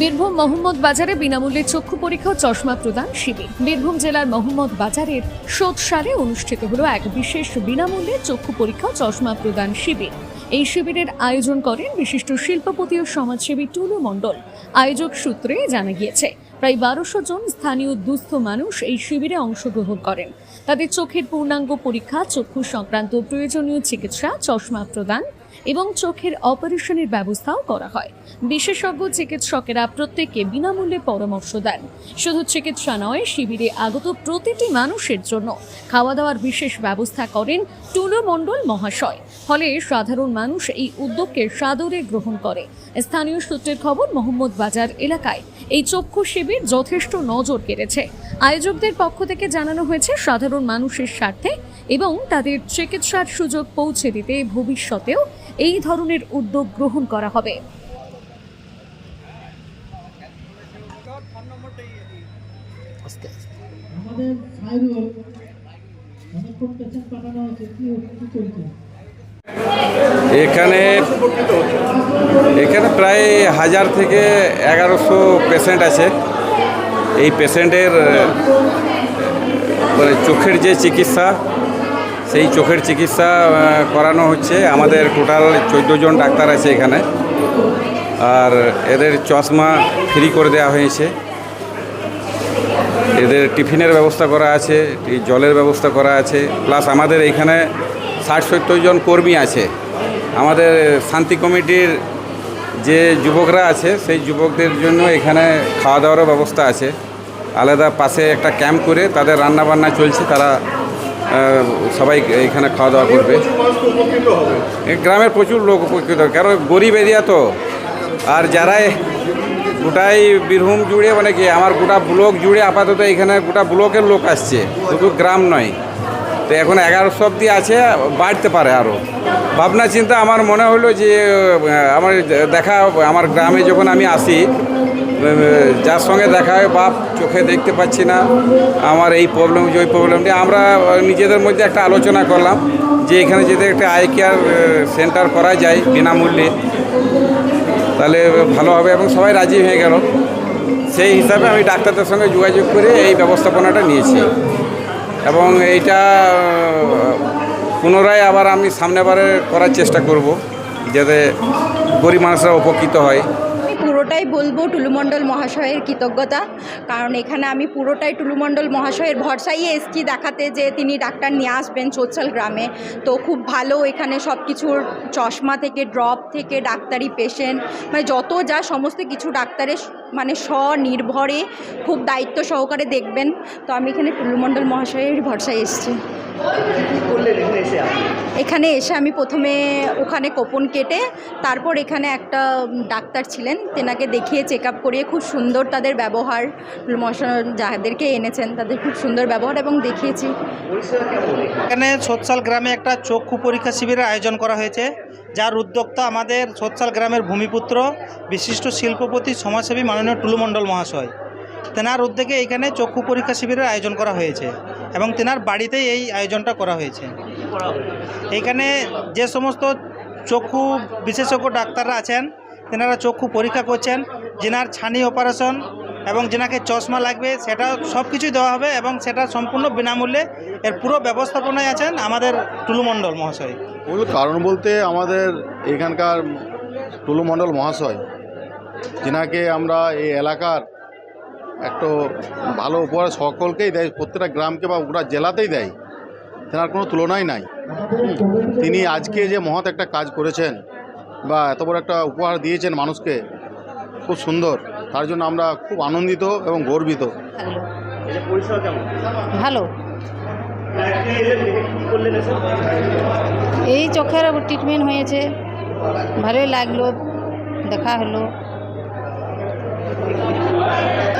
বীরভূম মোহাম্মদ বাজারে বিনামূল্যে চক্ষু পরীক্ষা চশমা প্রদান শিবির। বীরভূম জেলার মোহাম্মদ বাজারের সোৎসারে অনুষ্ঠিত হলো এক বিশেষ বিনামূল্যে চক্ষু পরীক্ষা চশমা প্রদান শিবির। এই শিবিরের আয়োজন করেন বিশিষ্ট শিল্পপতি ও সমাজসেবী টুলু মণ্ডল। আয়োজক সূত্রে জানা গিয়েছে, প্রায় বারোশো জন স্থানীয় দুস্থ মানুষ এই শিবিরে অংশগ্রহণ করেন। তাদের চোখের পূর্ণাঙ্গ পরীক্ষা, চক্ষু সংক্রান্ত প্রয়োজনীয় চিকিৎসা, চশমা প্রদান এবং চোখের অপারেশনের ব্যবস্থাও করা হয়। বিশেষজ্ঞ চিকিৎসকেরা প্রত্যেককে বিনামূল্যে পরামর্শ দেন। শুধু চিকিৎসা নয়, শিবিরে আগত প্রতিটি মানুষের জন্য খাওয়া দাওয়ার বিশেষ ব্যবস্থা করেন টুলু মণ্ডল মহাশয়। ফলে সাধারণ মানুষ এই উদ্যোগকে সাদরে গ্রহণ করে। স্থানীয় সূত্রের খবর, মোহাম্মদ বাজার এলাকায় এই চক্ষু শিবির যথেষ্ট নজর কেড়েছে। আয়োজকদের পক্ষ থেকে জানানো হয়েছে, সাধারণ মানুষের স্বার্থে এবং তাদের চিকিৎসার সুযোগ পৌঁছে দিতে ভবিষ্যতেও এই ধরনের উদ্যোগ গ্রহণ করা হবে। চলছে? এখানে এখানে প্রায় হাজার থেকে এগারোশো পেশেন্ট আছে। এই পেশেন্টের মানে চোখের যে চিকিৎসা সেই চোখের চিকিৎসা করানো হচ্ছে। আমাদের টোটাল চোদ্দ জন ডাক্তার আছে এখানে। আর এদের চশমা ফ্রি করে দেওয়া হয়েছে। এদের টিফিনের ব্যবস্থা করা আছে জলের ব্যবস্থা করা আছে। প্লাস আমাদের এখানে ষাট সত্তর জন কর্মী আছে। আমাদের শান্তি কমিটির যে যুবকরা আছে, সেই যুবকদের জন্য এখানে খাওয়া দাওয়ারও ব্যবস্থা আছে। আলাদা পাশে একটা ক্যাম্প করে তাদের রান্না বান্না চলছে, তারা সবাই এখানে খাওয়া দাওয়া করবে গ্রামের প্রচুর লোক উপকৃত। কারণ গরিব এরিয়া তো আর যারাই গোটাই বীরভূম জুড়ে মানে কি, আমার গোটা ব্লক জুড়ে আপাতত এখানে গোটা ব্লকের লোক আসছে, শুধু গ্রাম নয় তো এখন এগারোশো অব্দি আছে, বাড়তে পারে আরও ভাবনা, চিন্তা, আমার মনে হলো যে আমার দেখা, আমার গ্রামে যখন আমি আসি যার সঙ্গে দেখা হয়, বাপ চোখে দেখতে পাচ্ছি না, আমার এই প্রবলেম যে ওই প্রবলেমটি আমরা নিজেদের মধ্যে একটা আলোচনা করলাম, যে এখানে যদি একটা আই কেয়ার সেন্টার করা যায় বিনামূল্যে, তাহলে ভালো হবে এবং সবাই রাজি হয়ে গেল। সেই হিসাবে আমি ডাক্তারদের সঙ্গে যোগাযোগ করে এই ব্যবস্থাপনাটা নিয়েছি। এবং এইটা পুনরায় আবার আমি সামনেবারে করার চেষ্টা করব যাতে গরিব মানুষরা উপকৃত হয়। পুরোটাই বলব টুলুমণ্ডল মহাশয়ের কৃতজ্ঞতা। কারণ এখানে আমি পুরোটাই টুলুমণ্ডল মহাশয়ের ভরসাই এসছি দেখাতে যে তিনি ডাক্তার নিয়ে আসবেন চোচ্ছল গ্রামে। তো খুব ভালো এখানে সব কিছুর চশমা থেকে, ড্রপ থেকে, ডাক্তারি পেশেন্ট মানে যত যা সমস্ত কিছু ডাক্তারের মানে স্বনির্ভরে খুব দায়িত্ব সহকারে দেখবেন। তো আমি এখানে টুলুমণ্ডল মহাশয়ের ভরসায় এসেছি। এখানে এসে আমি প্রথমে ওখানে কোপন কেটে তারপর এখানে একটা ডাক্তার ছিলেন, তেনাকে দেখিয়ে চেক আপ করিয়ে খুব সুন্দর তাদের ব্যবহার, মশা যাদেরকে এনেছেন তাদের খুব সুন্দর ব্যবহার এবং দেখিয়েছি। এখানে সোৎসাল গ্রামে একটা চক্ষু পরীক্ষা শিবিরের আয়োজন করা হয়েছে, যার উদ্যোক্তা আমাদের সোৎসাল গ্রামের ভূমিপুত্র, বিশিষ্ট শিল্পপতি, সমাজসেবী মাননীয় টুলুমণ্ডল মহাশয়। তেনার উদ্যোগে এখানে চক্ষু পরীক্ষা শিবিরের আয়োজন করা হয়েছে এবং তেনার বাড়িতেই এই আয়োজনটা করা হয়েছে। এখানে যে সমস্ত চক্ষু বিশেষজ্ঞ ডাক্তাররা আছেন, তেনারা চক্ষু পরীক্ষা করছেন, যেনার ছানি অপারেশন এবং যেনাকে চশমা লাগবে, সেটা সব কিছুই দেওয়া হবে এবং সেটা সম্পূর্ণ বিনামূল্যে এর পুরো ব্যবস্থাপনায় আছেন আমাদের টুলুমণ্ডল মহাশয়। মূল কারণ বলতে আমাদের এখানকার টুলু মণ্ডল মহাশয়, যেনাকে আমরা এই এলাকার একটু ভালো উপহার সকলকেই দেয়, প্রত্যেকটা গ্রামকে বা গোটা জেলাতেই দেয়। তেনার কোনো তুলনাই নাই। তিনি আজকে যে মহৎ একটা কাজ করেছেন বা এত বড় একটা উপহার দিয়েছেন মানুষকে, খুব সুন্দর। তার জন্য আমরা খুব আনন্দিত এবং গর্বিত। ভালো। এই চোখের ট্রিটমেন্ট হয়েছে। ভালোই লাগল, দেখা হলো।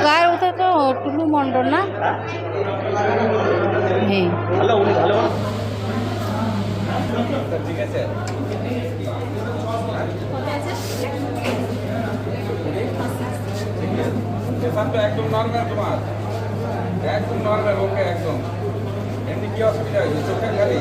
কার ওটা তো টুলু মণ্ডল না? হ্যাঁ একদম নর্মাল তোমার একদম নর্মাল ওকে একদম এমনি কি অসুবিধা হয়েছে চোখের খালি